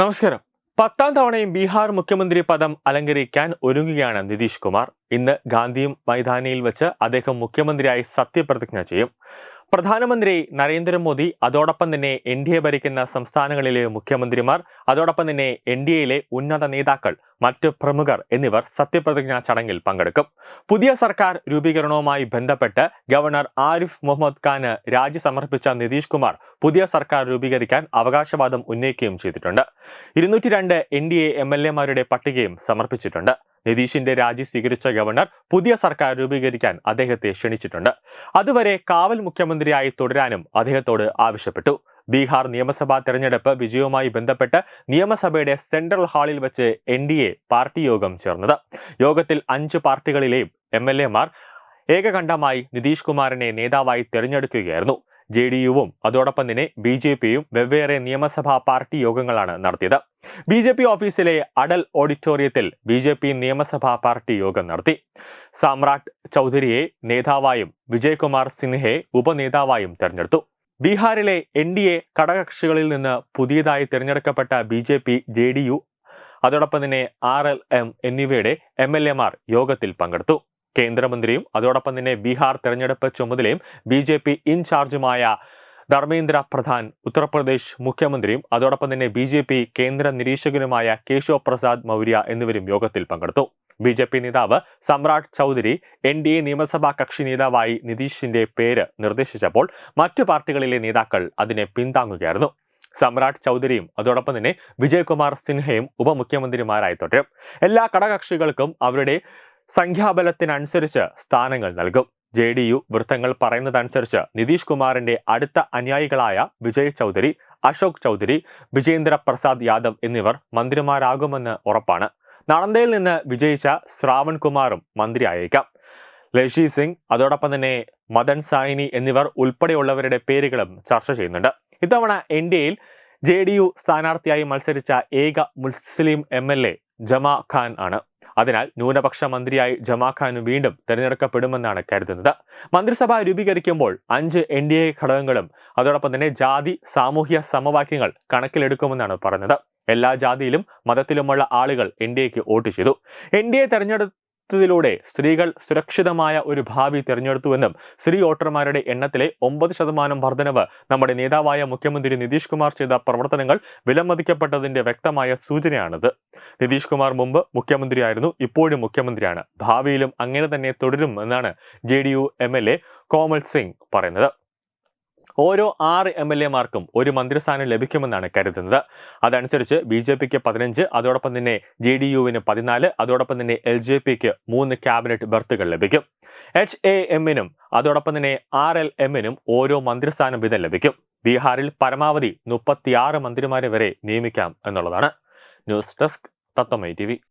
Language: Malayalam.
നമസ്കാരം. പത്താം തവണയും ബീഹാർ മുഖ്യമന്ത്രി പദം അലങ്കരിക്കാൻ ഒരുങ്ങുകയാണ് നിതീഷ് കുമാർ. ഇന്ന് ഗാന്ധിയും മൈതാനിയിൽ വെച്ച് അദ്ദേഹം മുഖ്യമന്ത്രിയായി സത്യപ്രതിജ്ഞ ചെയ്യും. പ്രധാനമന്ത്രി നരേന്ദ്രമോദി അതോടൊപ്പം തന്നെ എൻ ഡി എ ഭരിക്കുന്ന സംസ്ഥാനങ്ങളിലെ മുഖ്യമന്ത്രിമാർ അതോടൊപ്പം തന്നെ എൻ ഡി എയിലെ ഉന്നത നേതാക്കൾ മറ്റ് പ്രമുഖർ എന്നിവർ സത്യപ്രതിജ്ഞാ ചടങ്ങിൽ പങ്കെടുക്കും. പുതിയ സർക്കാർ രൂപീകരണവുമായി ബന്ധപ്പെട്ട് ഗവർണർ ആരിഫ് മുഹമ്മദ് ഖാന് രാജി സമർപ്പിച്ച നിതീഷ് കുമാർ പുതിയ സർക്കാർ രൂപീകരിക്കാൻ അവകാശവാദം ഉന്നയിക്കുകയും ചെയ്തിട്ടുണ്ട്. ഇരുന്നൂറ്റി രണ്ട് N D A M L എമാരുടെ പട്ടികയും സമർപ്പിച്ചിട്ടുണ്ട്. നിതീഷിന്റെ രാജി സ്വീകരിച്ച ഗവർണർ പുതിയ സർക്കാർ രൂപീകരിക്കാൻ അദ്ദേഹത്തെ ക്ഷണിച്ചിട്ടുണ്ട്. അതുവരെ കാവൽ മുഖ്യമന്ത്രിയായി തുടരാനും അദ്ദേഹത്തോട് ആവശ്യപ്പെട്ടു. ബീഹാർ നിയമസഭാ തെരഞ്ഞെടുപ്പ് വിജയവുമായി ബന്ധപ്പെട്ട് നിയമസഭയുടെ സെൻട്രൽ ഹാളിൽ വെച്ച് എൻ പാർട്ടി യോഗം ചേർന്നത്. യോഗത്തിൽ അഞ്ച് പാർട്ടികളിലെയും എം എൽ എമാർ ഏകകണ്ഠമായി നിതീഷ് കുമാറിനെ നേതാവായി തെരഞ്ഞെടുക്കുകയായിരുന്നു. ജെ ഡി യുവും അതോടൊപ്പം തന്നെ ബി ജെ പിയും വെവ്വേറെ നിയമസഭാ പാർട്ടി യോഗങ്ങളാണ് നടത്തിയത്. ബി ജെ പി ഓഫീസിലെ അടൽ ഓഡിറ്റോറിയത്തിൽ ബി ജെ പി നിയമസഭാ പാർട്ടി യോഗം നടത്തി. സാമ്രാട്ട് ചൗധരിയെ നേതാവായും വിജയ്കുമാർ സിൻഹയെ ഉപനേതാവായും തെരഞ്ഞെടുത്തു. ബീഹാറിലെ എൻ ഡി എ ഘടകകക്ഷികളിൽ നിന്ന് പുതിയതായി തിരഞ്ഞെടുക്കപ്പെട്ട B J P J D U അതോടൊപ്പം തന്നെ ആർ എൽ എം എന്നിവയുടെ എം എൽ എമാർ യോഗത്തിൽ പങ്കെടുത്തു. കേന്ദ്രമന്ത്രിയും അതോടൊപ്പം തന്നെ ബീഹാർ തെരഞ്ഞെടുപ്പ് ചുമതലയും ബി ജെ പി ഇൻചാർജുമായ ധർമ്മേന്ദ്ര പ്രധാൻ ഉത്തർപ്രദേശ് മുഖ്യമന്ത്രിയും അതോടൊപ്പം തന്നെ ബി ജെ പി കേന്ദ്ര നിരീക്ഷകനുമായ കേശവ് പ്രസാദ് മൗര്യ എന്നിവരും യോഗത്തിൽ പങ്കെടുത്തു. ബി ജെ പി നേതാവ് Samrat Chaudhary N D A നിയമസഭാ കക്ഷി നേതാവായി നിതീഷിന്റെ പേര് നിർദ്ദേശിച്ചപ്പോൾ മറ്റു പാർട്ടികളിലെ നേതാക്കൾ അതിനെ പിന്താങ്ങുകയായിരുന്നു. സമ്രാട്ട് ചൗധരിയും അതോടൊപ്പം തന്നെ വിജയ്കുമാർ സിൻഹയും ഉപമുഖ്യമന്ത്രിമാരായി തുടരും. എല്ലാ ഘടകകക്ഷികൾക്കും അവരുടെ സംഖ്യാബലത്തിനനുസരിച്ച് സ്ഥാനങ്ങൾ നൽകും. ജെ ഡി യു വൃത്തങ്ങൾ പറയുന്നതനുസരിച്ച് നിതീഷ് കുമാറിന്റെ അടുത്ത അനുയായികളായ വിജയ് ചൗധരി അശോക് ചൗധരി വിജേന്ദ്ര പ്രസാദ് യാദവ് എന്നിവർ മന്ത്രിമാരാകുമെന്ന് ഉറപ്പാണ്. നളന്തയിൽ നിന്ന് വിജയിച്ച ശ്രാവൺ കുമാറും മന്ത്രിയായേക്കാം ലഷി സിംഗ് അതോടൊപ്പം തന്നെ മദൻ സായിനി എന്നിവർ ഉൾപ്പെടെയുള്ളവരുടെ പേരുകളും ചർച്ച ചെയ്യുന്നുണ്ട്. ഇത്തവണ എൻ ഡി എയിൽ ജെ ഡി യു സ്ഥാനാർത്ഥിയായി മത്സരിച്ച ഏക മുസ്ലിം M L A Jama Khan ആണ്. അതിനാൽ ന്യൂനപക്ഷ മന്ത്രിയായി ജമാഖാനും വീണ്ടും തെരഞ്ഞെടുക്കപ്പെടുമെന്നാണ് കരുതുന്നത്. മന്ത്രിസഭ രൂപീകരിക്കുമ്പോൾ അഞ്ച് എൻ ഡി എ ഘടകങ്ങളും അതോടൊപ്പം തന്നെ ജാതി സാമൂഹ്യ സമവാക്യങ്ങൾ കണക്കിലെടുക്കുമെന്നാണ് പറഞ്ഞത്. എല്ലാ ജാതിയിലും മതത്തിലുമുള്ള ആളുകൾ എൻ ഡി എക്ക് വോട്ട് ചെയ്തു. എൻ ഡി എ തെരഞ്ഞെടുത്തതിലൂടെ സ്ത്രീകൾ സുരക്ഷിതമായ ഒരു ഭാവി തെരഞ്ഞെടുത്തുവെന്നും സ്ത്രീ വോട്ടർമാരുടെ എണ്ണത്തിലെ ഒമ്പത് ശതമാനം വർധനവ് നമ്മുടെ നേതാവായ മുഖ്യമന്ത്രി നിതീഷ് കുമാർ ചെയ്ത പ്രവർത്തനങ്ങൾ വിലമതിക്കപ്പെട്ടതിന്റെ വ്യക്തമായ സൂചനയാണിത്. നിതീഷ് കുമാർ മുമ്പ് മുഖ്യമന്ത്രിയായിരുന്നു ഇപ്പോഴും മുഖ്യമന്ത്രിയാണ്. ഭാവിയിലും അങ്ങനെ തന്നെ തുടരും എന്നാണ് J D U M L A Komal Singh പറയുന്നത്. ഓരോ ആറ് എം എൽ എമാർക്കും ഒരു മന്ത്രിസ്ഥാനം ലഭിക്കുമെന്നാണ് കരുതുന്നത്. അതനുസരിച്ച് ബി ജെ പിക്ക് പതിനഞ്ച് അതോടൊപ്പം തന്നെ ജെ ഡി യുവിന് പതിനാല് അതോടൊപ്പം തന്നെ എൽ ജെ പിക്ക് മൂന്ന് ക്യാബിനറ്റ് ബർത്തുകൾ ലഭിക്കും. എച്ച് എ എമ്മിനും അതോടൊപ്പം തന്നെ ആർ എൽ എമ്മിനും ഓരോ മന്ത്രിസ്ഥാനം വീതം ലഭിക്കും. ബീഹാറിൽ പരമാവധി മുപ്പത്തിയാറ് മന്ത്രിമാരെ വരെ നിയമിക്കാം എന്നുള്ളതാണ്. News desk 达到每台。